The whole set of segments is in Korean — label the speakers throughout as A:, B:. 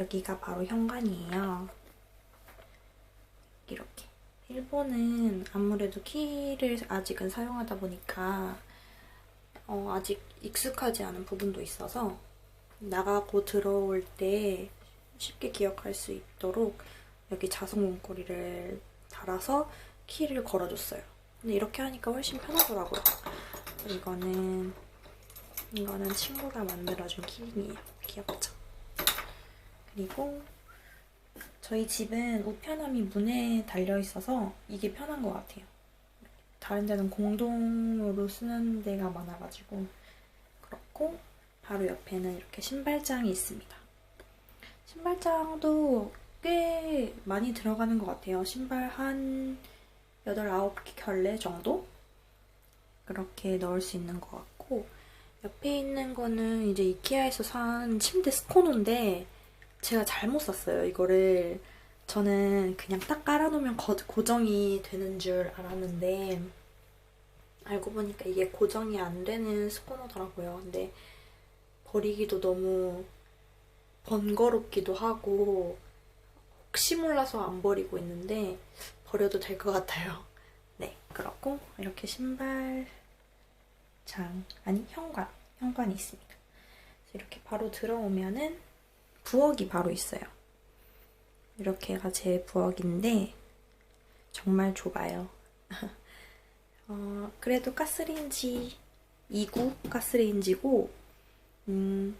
A: 여기가 바로 현관이에요. 이렇게. 일본은 아무래도 키를 아직은 사용하다 보니까 어, 아직 익숙하지 않은 부분도 있어서 나가고 들어올 때 쉽게 기억할 수 있도록 여기 자석 문고리를 달아서 키를 걸어줬어요. 근데 이렇게 하니까 훨씬 편하더라고요. 이거는 이거는 친구가 만들어준 키링이에요. 귀엽죠? 그리고 저희 집은 우편함이 문에 달려 있어서 이게 편한 것 같아요. 다른 데는 공동으로 쓰는 데가 많아가지고 그렇고 바로 옆에는 이렇게 신발장이 있습니다. 신발장도 꽤 많이 들어가는 것 같아요. 신발 한 8, 9켤레 정도? 그렇게 넣을 수 있는 것 같고 옆에 있는 거는 이제 이케아에서 산 침대 스코노인데 제가 잘못 샀어요. 이거를 저는 그냥 딱 깔아놓으면 거- 고정이 되는 줄 알았는데 알고 보니까 이게 고정이 안 되는 스코너더라고요. 근데 버리기도 너무 번거롭기도 하고 혹시 몰라서 안 버리고 있는데 버려도 될 것 같아요. 네, 그렇고 이렇게 신발 장 아니 현관 현관이 있습니다. 이렇게 바로 들어오면은 부엌이 바로 있어요. 이렇게가 제 부엌인데 정말 좁아요. 어, 그래도 가스레인지 2구 가스레인지고 음,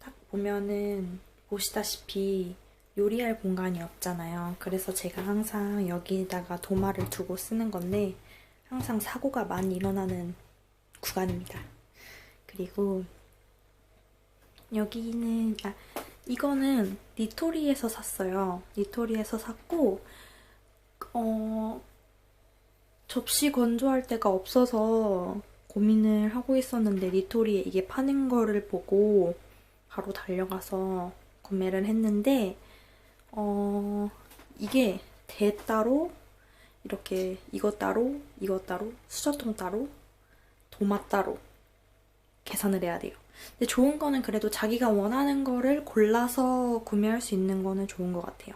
A: 딱 보면은 보시다시피 요리할 공간이 없잖아요. 그래서 제가 항상 여기다가 도마를 두고 쓰는 건데 항상 사고가 많이 일어나는 구간입니다. 그리고 여기는 아 이거는 니토리에서 샀어요. 니토리에서 샀고 어 접시 건조할 데가 없어서 고민을 하고 있었는데 니토리에 이게 파는 거를 보고 바로 달려가서 구매를 했는데 어 이게 대 따로 이렇게 이거 따로 이거 따로 수저통 따로 도마 따로 계산을 해야 돼요. 근데 좋은 거는 그래도 자기가 원하는 거를 골라서 구매할 수 있는 거는 좋은 것 같아요.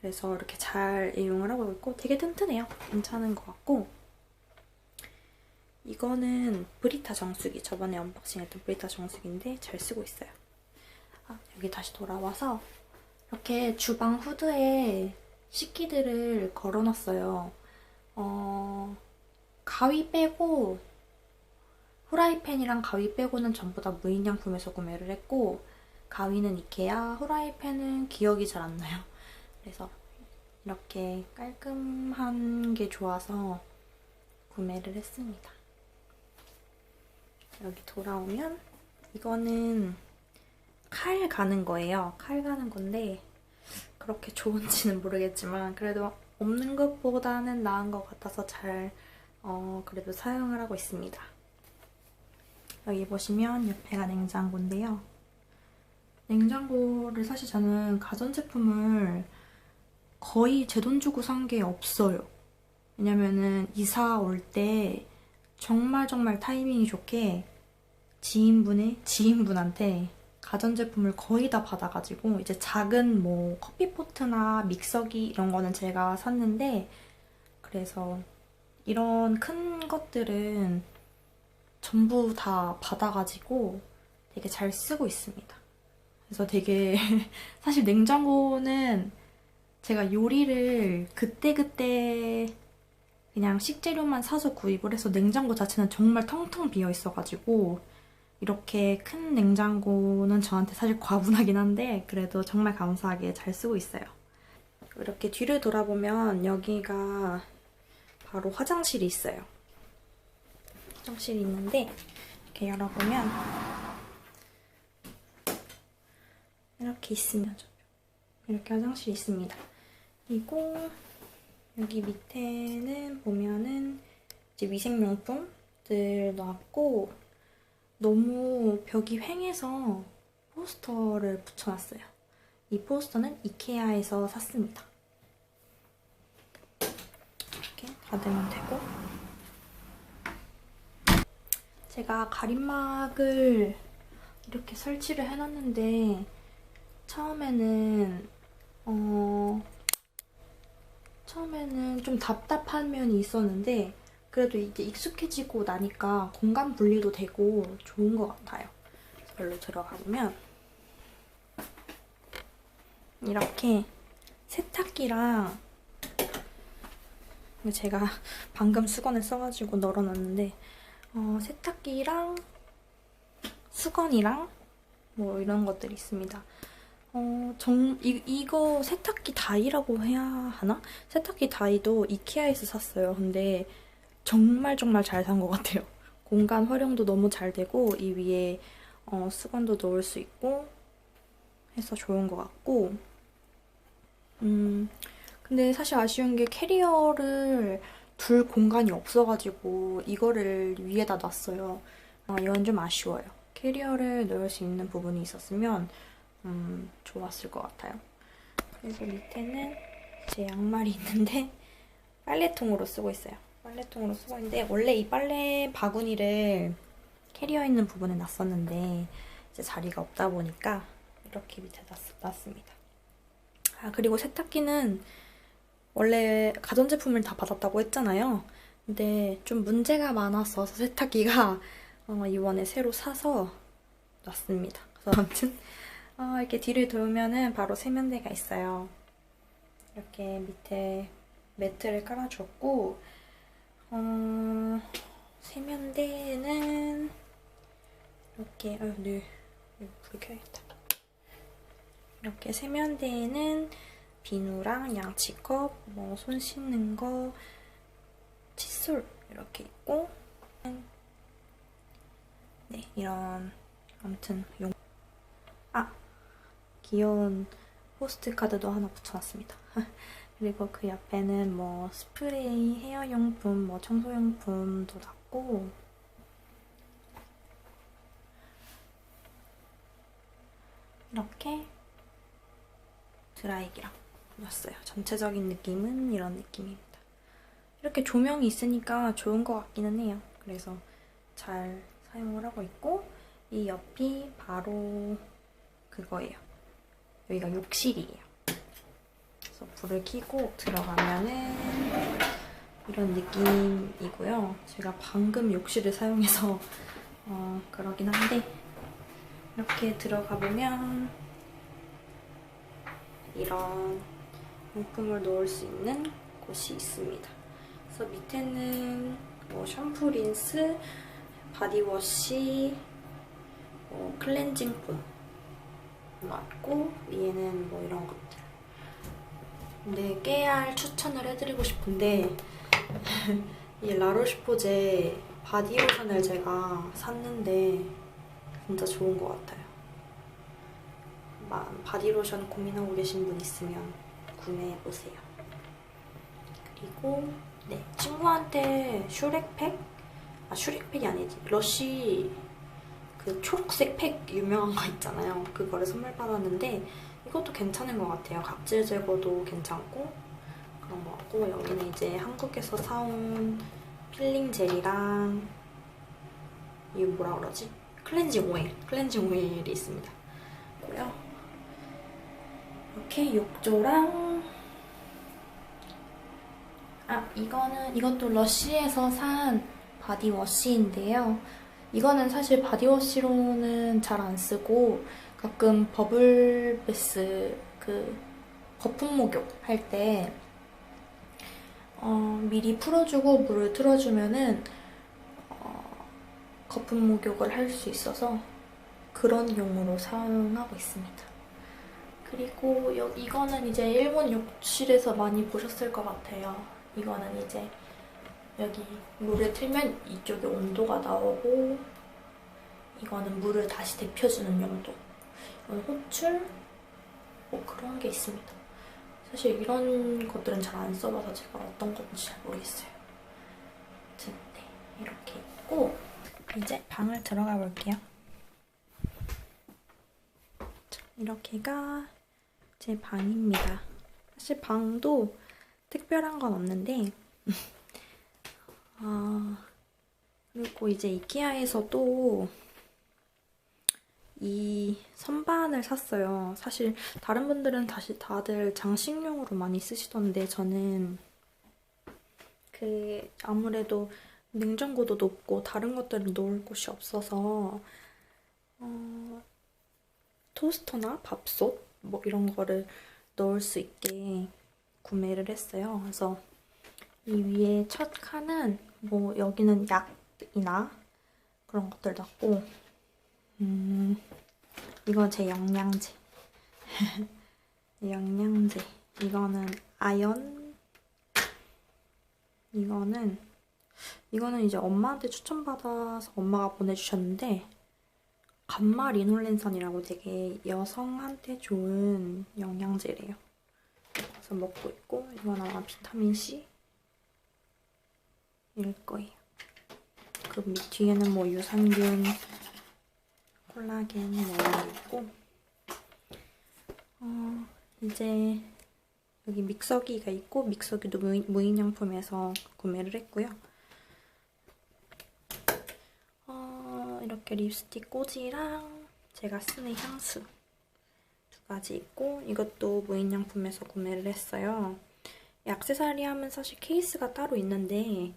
A: 그래서 이렇게 잘 이용을 하고 있고 되게 튼튼해요. 괜찮은 것 같고 이거는 브리타 정수기 저번에 언박싱 했던 브리타 정수기인데 잘 쓰고 있어요. 아, 여기 다시 돌아와서 이렇게 주방 후드에 식기들을 걸어놨어요. 어, 가위 빼고 후라이팬이랑 가위 빼고는 전부 다 무인양품에서 구매를 했고 가위는 이케아, 후라이팬은 기억이 잘 안 나요. 그래서 이렇게 깔끔한 게 좋아서 구매를 했습니다. 여기 돌아오면 이거는 칼 가는 거예요. 칼 가는 건데 그렇게 좋은지는 모르겠지만 그래도 없는 것보다는 나은 것 같아서 잘 어, 그래도 사용을 하고 있습니다. 여기 보시면 옆에가 냉장고인데요. 냉장고를 사실 저는 가전제품을 거의 제 돈 주고 산 게 없어요. 왜냐면은 이사 올 때 정말 정말 타이밍이 좋게 지인분의 지인분한테 가전제품을 거의 다 받아가지고 이제 작은 뭐 커피포트나 믹서기 이런 거는 제가 샀는데 그래서 이런 큰 것들은 전부 다 받아가지고 되게 잘 쓰고 있습니다. 그래서 되게 사실 냉장고는 제가 요리를 그때그때 그냥 식재료만 사서 구입을 해서 냉장고 자체는 정말 텅텅 비어 있어가지고 이렇게 큰 냉장고는 저한테 사실 과분하긴 한데 그래도 정말 감사하게 잘 쓰고 있어요. 이렇게 뒤를 돌아보면 여기가 바로 화장실이 있어요. 화장실이 있는데 이렇게 열어보면 이렇게 있으면 이렇게 화장실이 있습니다. 그리고 여기 밑에는 보면은 이제 위생용품들 놨고 너무 벽이 휑해서 포스터를 붙여놨어요. 이 포스터는 이케아에서 샀습니다. 이렇게 닫으면 되고 제가 가림막을 이렇게 설치를 해놨는데 처음에는 어 처음에는 좀 답답한 면이 있었는데 그래도 이제 익숙해지고 나니까 공간 분리도 되고 좋은 것 같아요. 별로 들어가 보면 이렇게 세탁기랑 제가 방금 수건을 써가지고 널어놨는데 어, 세탁기랑 수건이랑 뭐 이런 것들이 있습니다. 어, 정, 이, 이거 세탁기 다이라고 해야 하나? 세탁기 다이도 이케아에서 샀어요. 근데 정말 정말 잘 산 것 같아요. 공간 활용도 너무 잘 되고 이 위에 어, 수건도 넣을 수 있고 해서 좋은 것 같고 음 근데 사실 아쉬운 게 캐리어를 둘 공간이 없어가지고 이거를 위에다 놨어요. 아, 이건 좀 아쉬워요. 캐리어를 넣을 수 있는 부분이 있었으면 음, 좋았을 것 같아요. 그리고 밑에는 제 양말이 있는데 빨래통으로 쓰고 있어요. 빨래통으로 쓰고 있는데 원래 이 빨래 바구니를 캐리어 있는 부분에 놨었는데 이제 자리가 없다 보니까 이렇게 밑에 놨, 놨습니다. 아 그리고 세탁기는 원래 가전제품을 다 받았다고 했잖아요. 근데 좀 문제가 많았어서 세탁기가 어, 이번에 새로 사서 놨습니다. 그래서 아무튼 어, 이렇게 뒤를 돌면은 바로 세면대가 있어요. 이렇게 밑에 매트를 깔아줬고 어, 세면대는 이렇게 아 네. 불 켜야겠다. 이렇게 세면대에는 비누랑 양치컵, 뭐 손 씻는 거, 칫솔 이렇게 있고 네 이런 아무튼 용 아! 귀여운 포스트 카드도 하나 붙여놨습니다. 그리고 그 옆에는 뭐 스프레이, 헤어용품, 뭐 청소용품도 놨고 이렇게 드라이기랑 놨어요. 전체적인 느낌은 이런 느낌입니다. 이렇게 조명이 있으니까 좋은 것 같기는 해요. 그래서 잘 사용을 하고 있고 이 옆이 바로 그거예요. 여기가 욕실이에요. 그래서 불을 켜고 들어가면은 이런 느낌이고요. 제가 방금 욕실을 사용해서 어, 그러긴 한데 이렇게 들어가 보면 이런 용품을 넣을 수 있는 곳이 있습니다. 그래서 밑에는 뭐 샴푸, 린스, 바디워시, 뭐 클렌징 폼 놨고 위에는 뭐 이런 것들. 근데 깨알 추천을 해드리고 싶은데 이 라로시포제 바디 로션을 제가 샀는데 진짜 좋은 것 같아요. 바디 로션 고민하고 계신 분 있으면 구매해 보세요. 그리고 네 친구한테 슈렉팩? 아 슈렉팩이 아니지 러쉬 그 초록색 팩 유명한 거 있잖아요. 그거를 선물 받았는데 이것도 괜찮은 것 같아요. 각질 제거도 괜찮고 그런 것 같고 여기는 이제 한국에서 사온 필링 젤이랑 이거 뭐라 그러지? 클렌징 오일, 클렌징 오일이 있습니다. 고요. 이렇게 욕조랑 아 이거는 이것도 러쉬에서 산 바디워시인데요. 이거는 사실 바디워시로는 잘 안 쓰고 가끔 버블베스 그 거품 목욕 할 때 어, 미리 풀어주고 물을 틀어주면은 어, 거품 목욕을 할 수 있어서 그런 용으로 사용하고 있습니다. 그리고 여, 이거는 이제 일본 욕실에서 많이 보셨을 것 같아요. 이거는 이제 여기 물을 틀면 이쪽에 온도가 나오고 이거는 물을 다시 데펴주는 용도. 이건 호출? 뭐 그런 게 있습니다. 사실 이런 것들은 잘 안 써봐서 제가 어떤 건지 잘 모르겠어요. 아무튼 네 이렇게 있고 이제 방을 들어가 볼게요. 이렇게가 제 방입니다. 사실 방도 특별한 건 없는데 아, 그리고 이제 이케아에서 또 이 선반을 샀어요. 사실 다른 분들은 다시 다들 장식용으로 많이 쓰시던데 저는 그 아무래도 냉장고도 높고 다른 것들을 놓을 곳이 없어서 어, 토스터나 밥솥 뭐 이런 거를 넣을 수 있게 구매를 했어요. 그래서 이 위에 첫 칸은 뭐 여기는 약이나 그런 것들 넣고 음 이거 제 영양제 영양제 이거는 아연 이거는 이거는 이제 엄마한테 추천받아서 엄마가 보내주셨는데 감마 리놀렌산이라고 되게 여성한테 좋은 영양제래요. 그래서 먹고 있고 이건 아마 비타민 C 일 거예요. 그 밑 뒤에는 뭐 유산균, 콜라겐 뭐 이런 거 있고 어, 이제 여기 믹서기가 있고 믹서기도 무인, 무인양품에서 구매를 했고요. 어, 이렇게 립스틱 꽂이랑 제가 쓰는 향수 두 가지 있고 이것도 무인양품에서 구매를 했어요. 이 액세서리 하면 사실 케이스가 따로 있는데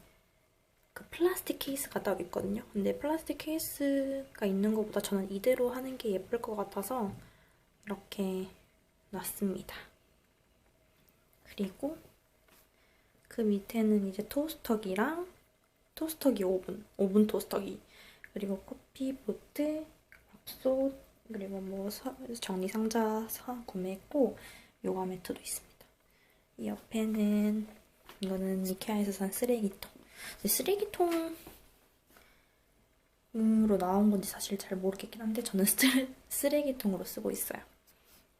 A: 그 플라스틱 케이스가 따로 있거든요. 근데 플라스틱 케이스가 있는 것보다 저는 이대로 하는 게 예쁠 것 같아서 이렇게 놨습니다. 그리고 그 밑에는 이제 토스터기랑 토스터기 오븐, 오븐 토스터기 그리고 커피 포트, 밥솥 그리고 뭐 서- 정리 상자 사 구매했고 요가 매트도 있습니다. 이 옆에는 이거는 이케아에서 산 쓰레기통. 근데 쓰레기통 으로 나온 건지 사실 잘 모르겠긴 한데 저는 쓰레, 쓰레기통으로 쓰고 있어요.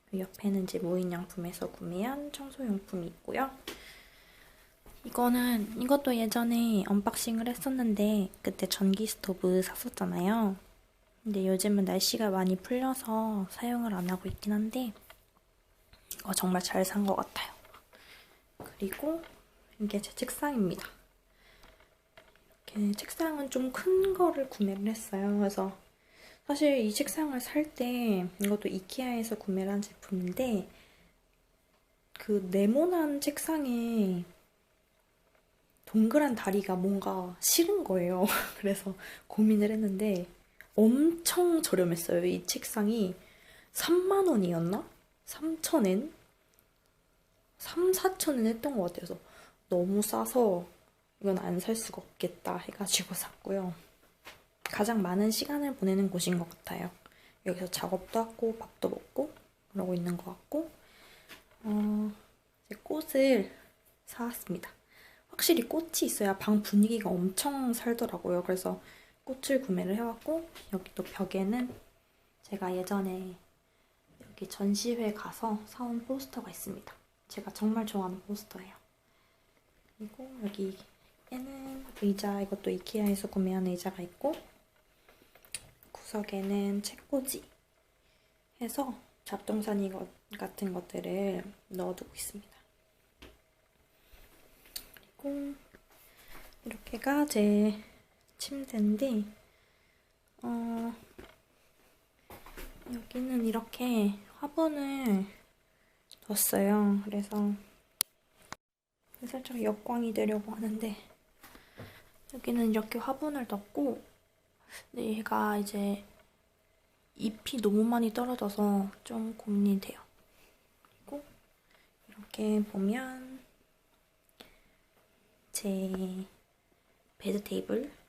A: 그 옆에는 이제 무인양품에서 구매한 청소용품이 있고요. 이거는 이것도 예전에 언박싱을 했었는데 그때 전기 스토브 샀었잖아요. 근데 요즘은 날씨가 많이 풀려서 사용을 안 하고 있긴 한데 이거 정말 잘 산 것 같아요. 그리고 이게 제 책상입니다. 이렇게 책상은 좀 큰 거를 구매를 했어요. 그래서 사실 이 책상을 살 때 이것도 이케아에서 구매를 한 제품인데 그 네모난 책상에 동그란 다리가 뭔가 싫은 거예요. 그래서 고민을 했는데 엄청 저렴했어요. 이 책상이 3만 원이었나? 3천엔? 3, 4천엔 했던 것 같아서 너무 싸서 이건 안 살 수가 없겠다 해가지고 샀고요. 가장 많은 시간을 보내는 곳인 것 같아요. 여기서 작업도 하고 밥도 먹고 그러고 있는 것 같고 어, 이제 꽃을 사왔습니다. 확실히 꽃이 있어야 방 분위기가 엄청 살더라고요. 그래서 꽃을 구매를 해왔고 여기 또 벽에는 제가 예전에 여기 전시회 가서 사온 포스터가 있습니다. 제가 정말 좋아하는 포스터예요. 그리고 여기에는 의자 이것도 이케아에서 구매한 의자가 있고 구석에는 책꽂이 해서 잡동사니 것- 같은 것들을 넣어두고 있습니다. 그리고 이렇게가 제 침대인데 어, 여기는 이렇게 화분을 뒀어요. 그래서 살짝 역광이 되려고 하는데 여기는 이렇게 화분을 뒀고 근데 얘가 이제 잎이 너무 많이 떨어져서 좀 고민이 돼요. 그리고 이렇게 보면 제 베드 테이블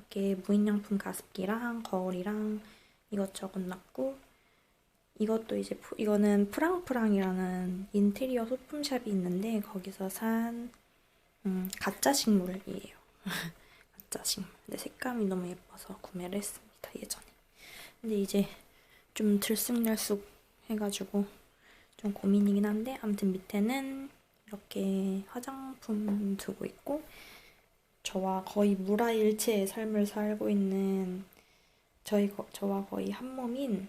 A: 이렇게 무인양품 가습기랑 거울이랑 이것저것 놨고 이것도 이제 프- 이거는 프랑프랑이라는 인테리어 소품샵이 있는데 거기서 산 음, 가짜 식물이에요. 가짜 식물. 근데 색감이 너무 예뻐서 구매를 했습니다 예전에. 근데 이제 좀 들쑥날쑥 해가지고 좀 고민이긴 한데 아무튼 밑에는 이렇게 화장품 두고 있고 저와 거의 무라일체의 삶을 살고 있는 저희 거- 저와 거의 한 몸인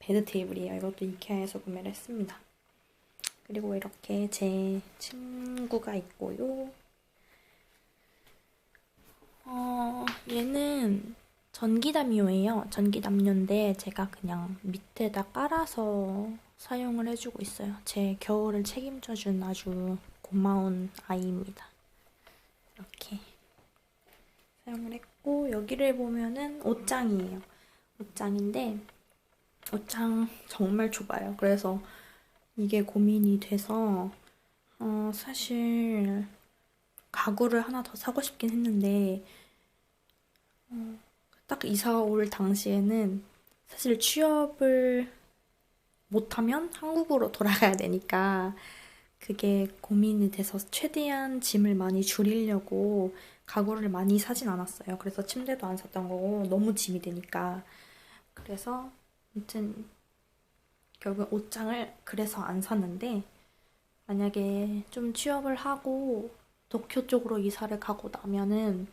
A: 베드 테이블이에요. 이것도 이케아에서 구매를 했습니다. 그리고 이렇게 제 친구가 있고요. 어, 얘는 전기담요예요. 전기담요인데 제가 그냥 밑에다 깔아서 사용을 해주고 있어요. 제 겨울을 책임져준 아주 고마운 아이입니다. 이렇게 사용을 했고 여기를 보면은 옷장이에요. 옷장인데 옷장 정말 좁아요. 그래서 이게 고민이 돼서 어, 사실 가구를 하나 더 사고 싶긴 했는데 어, 딱 이사 올 당시에는 사실 취업을 못하면 한국으로 돌아가야 되니까 그게 고민이 돼서 최대한 짐을 많이 줄이려고 가구를 많이 사진 않았어요. 그래서 침대도 안 샀던 거고 너무 짐이 되니까 그래서 아무튼 결국 옷장을 그래서 안 샀는데 만약에 좀 취업을 하고 도쿄 쪽으로 이사를 가고 나면은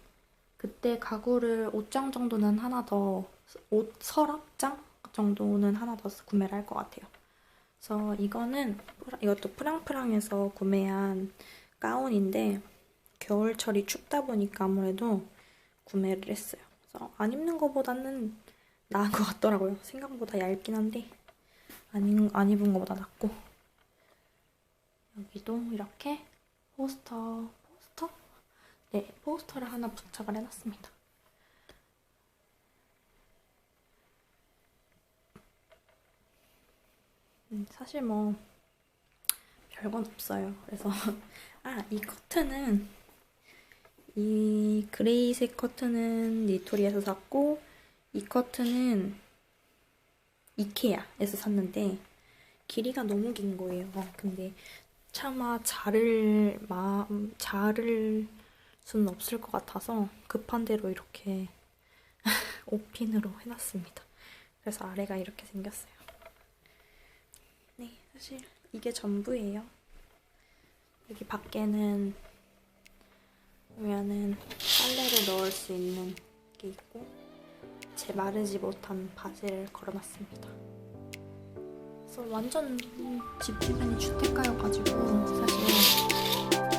A: 그때 가구를 옷장 정도는 하나 더, 옷 서랍장 정도는 하나 더 구매를 할 것 같아요. 그래서 이거는, 이것도 프랑프랑에서 구매한 가운인데, 겨울철이 춥다 보니까 아무래도 구매를 했어요. 그래서 안 입는 것보다는 나은 것 같더라고요. 생각보다 얇긴 한데, 안, 입- 안 입은 것보다 낫고. 여기도 이렇게 포스터, 포스터? 네, 포스터를 하나 부착을 해놨습니다. 음, 사실 뭐 별건 없어요. 그래서 아, 이 커튼은 이 그레이색 커튼은 니토리에서 샀고 이 커튼은 이케아에서 샀는데 길이가 너무 긴 거예요. 근데 차마 자를 마음 자를 수는 없을 것 같아서 급한 대로 이렇게 옷핀으로 해놨습니다. 그래서 아래가 이렇게 생겼어요. 네, 사실 이게 전부예요. 여기 밖에는 보면은 빨래를 넣을 수 있는 게 있고 제 마르지 못한 바지를 걸어놨습니다. 그래서 완전 집 주변이 주택가여가지고 사실